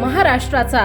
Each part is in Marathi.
महाराष्ट्राचा.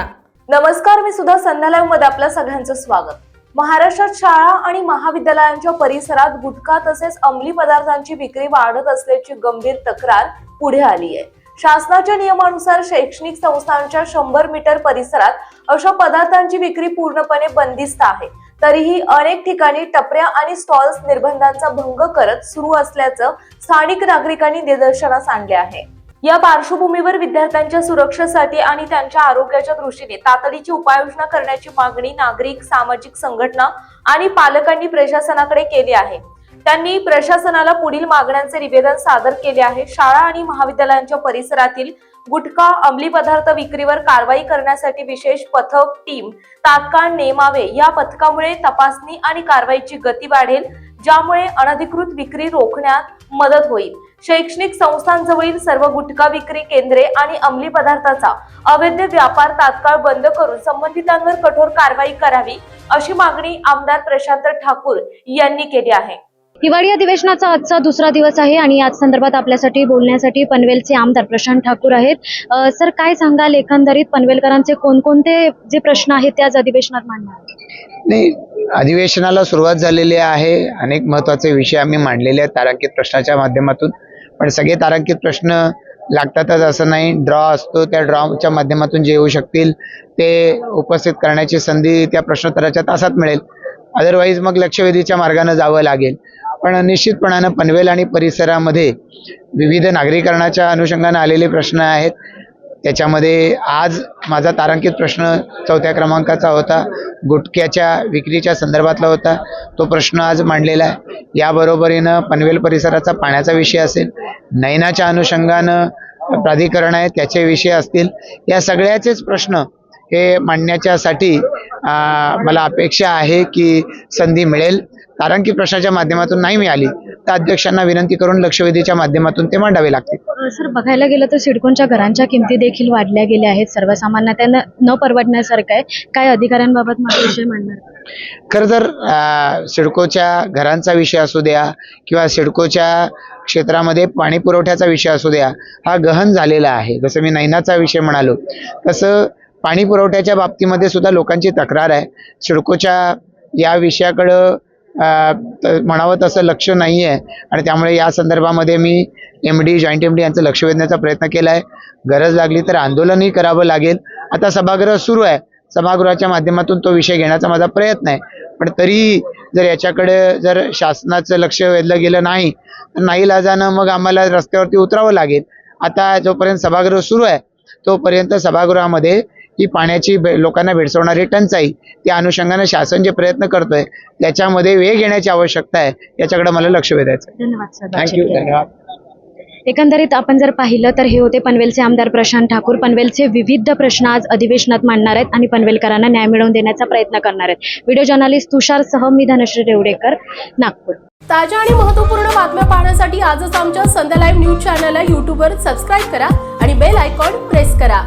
नमस्कार मी सुद्धा संध्यालयमध्ये आपल्या सगळ्यांचं स्वागत. महाराष्ट्रात शाळा आणि महाविद्यालयांच्या परिसरात गुटखा तसेच अंमली पदार्थांची विक्री वाढत असल्याची गंभीर तक्रार पुढे आली आहे. शासनाच्या नियमानुसार शैक्षणिक संस्थांच्या शंभर मीटर परिसरात अशा पदार्थांची विक्री पूर्णपणे बंदिस्त आहे. तरीही अनेक ठिकाणी टपऱ्या आणि स्टॉल्स निर्बंधांचा भंग करत सुरू असल्याचं स्थानिक नागरिकांनी निदर्शनास आणले आहे. या पार्श्वभूमीवर विद्यार्थ्यांच्या सुरक्षेसाठी आणि त्यांच्या आरोग्याच्या दृष्टीने तातडीची उपाययोजना करण्याची मागणी नागरिक सामाजिक संघटना आणि पालकांनी प्रशासनाकडे केली आहे. त्यांनी प्रशासनाला पुढील मागण्यांचे निवेदन सादर केले आहे. शाळा आणि महाविद्यालयांच्या परिसरातील गुटखा अंमली पदार्थ विक्रीवर कारवाई करण्यासाठी विशेष पथक टीम तात्काळ नेमावे. या पथकामुळे तपासणी आणि कारवाईची गती वाढेल ज्यामुळे अनधिकृत विक्री रोखण्यात मदत होईल. शैक्षणिक संस्थांजवळील सर्व गुटखा विक्री केंद्रे आणि अंमली पदार्थाचा अवैध व्यापार तात्काळ बंद करून संबंधितांवर कठोर कारवाई करावी अशी मागणी आमदार प्रशांत ठाकूर यांनी केली आहे. हिवाळी अधिवेशनाचा आजचा दुसरा दिवस आहे आणि याच संदर्भात आपल्यासाठी बोलण्यासाठी पनवेलचे आमदार प्रशांत ठाकूर आहेत. सर काय सांगाल? एकंदरीत पनवेलकरांचे कोणकोणते जे प्रश्न आहेत ते आज अधिवेशनात मांडणार नाही अधिवेशनाला सुरुवात झालेली आहे. अनेक महत्त्वाचे विषय आम्ही मांडलेले आहेत. तारांकित प्रश्नाच्या माध्यमातून पण सगळे तारांकित प्रश्न लागतातच असं नाही. ड्रॉ असतो त्या ड्रॉच्या माध्यमातून जे येऊ शकतील ते उपस्थित करण्याची संधी त्या प्रश्नोत्तराच्या तासात मिळेल. अदरवाईज मग लक्षवेधीच्या मार्गानं जावं लागेल. पण निश्चितपणानं पनवेल आणि परिसरामध्ये विविध नागरीकरणाच्या अनुषंगानं आलेले प्रश्न आहेत. त्याच्यामध्ये आज माझा तारांकित प्रश्न चौथ्या क्रमांकाचा होता गुटख्याच्या विक्रीच्या संदर्भातला होता. तो प्रश्न आज मांडलेला आहे. याबरोबरीनं पनवेल परिसराचा पाण्याचा विषय असेल नयनाच्या अनुषंगानं प्राधिकरण आहे त्याचे विषय असतील. या सगळ्याचेच प्रश्न हे मांडण्याच्यासाठी मला अपेक्षा आहे की संधी मिळेल. तारांकित प्रश्नाच्या माध्यमातून नाही मिळाली. तर अध्यक्षांना विनंती करून लक्षवेधीच्या माध्यमातून ते मांडावे लागतील. सर बघायला गेलं तर सिडकोनच्या घरांच्या किमती देखील वाढल्या गेल्या आहेत. सर्वसामान्य त्यांना न परवडण्यासारखं आहे. काय अधिकाऱ्यांबाबत माझा विषय मांडणार? खरं तर सिडकोच्या घरांचा विषय असू द्या किंवा सिडकोच्या क्षेत्रामध्ये पाणी पुरवठ्याचा विषय असू द्या हा गहन झालेला आहे. जसं मी नैनाचा विषय म्हणालो तसं पाणी पुरवठ्याच्या बाबतीमध्ये सुद्धा लोकांची तक्रार आहे. सिडकोच्या या विषयाकडं म्हणावं तसं लक्ष नाही आहे आणि त्यामुळे या संदर्भामध्ये मी M D joint M D यांचं लक्ष वेधण्याचा प्रयत्न केला आहे गरज लागली तर आंदोलनही करावं लागेल. आता सभागृह सुरू आहे. सभागृहाच्या माध्यमातून तो विषय घेण्याचा माझा प्रयत्न आहे. पण तरी जर याच्याकडे जर शासनाचं लक्ष वेधलं गेलं नाही तर नाईलाजानं मग आम्हाला रस्त्यावरती उतरावं लागेल. आता जोपर्यंत सभागृह सुरू आहे तोपर्यंत सभागृहामध्ये ही पाण्याची लोकांना भेडसावणारी टंचाई त्या अनुषंगाने शासन जे प्रयत्न करतोय त्याच्यामध्ये वेग येण्याची आवश्यकता आहे याच्याकडे मला लक्ष वेधायचं धन्यवाद सर. थँक्यू. धन्यवाद. एकंदरीत आपण जर पाहिलं तर हे होते पनवेलचे आमदार प्रशांत ठाकूर. पनवेलचे विविध प्रश्न आज अधिवेशनात मांडणार आहेत आणि पनवेलकरांना न्याय मिळवून देण्याचा प्रयत्न करणार आहेत. व्हिडिओ जर्नलिस्ट तुषार सह मी धनश्री रेवडेकर नागपूर. ताज्या आणि महत्त्वपूर्ण बातम्या पाहण्यासाठी आजच आमच्या संध्या लाईव्ह न्यूज चॅनलला यूट्यूबवर सबस्क्राईब करा आणि बेल आयकॉन प्रेस करा.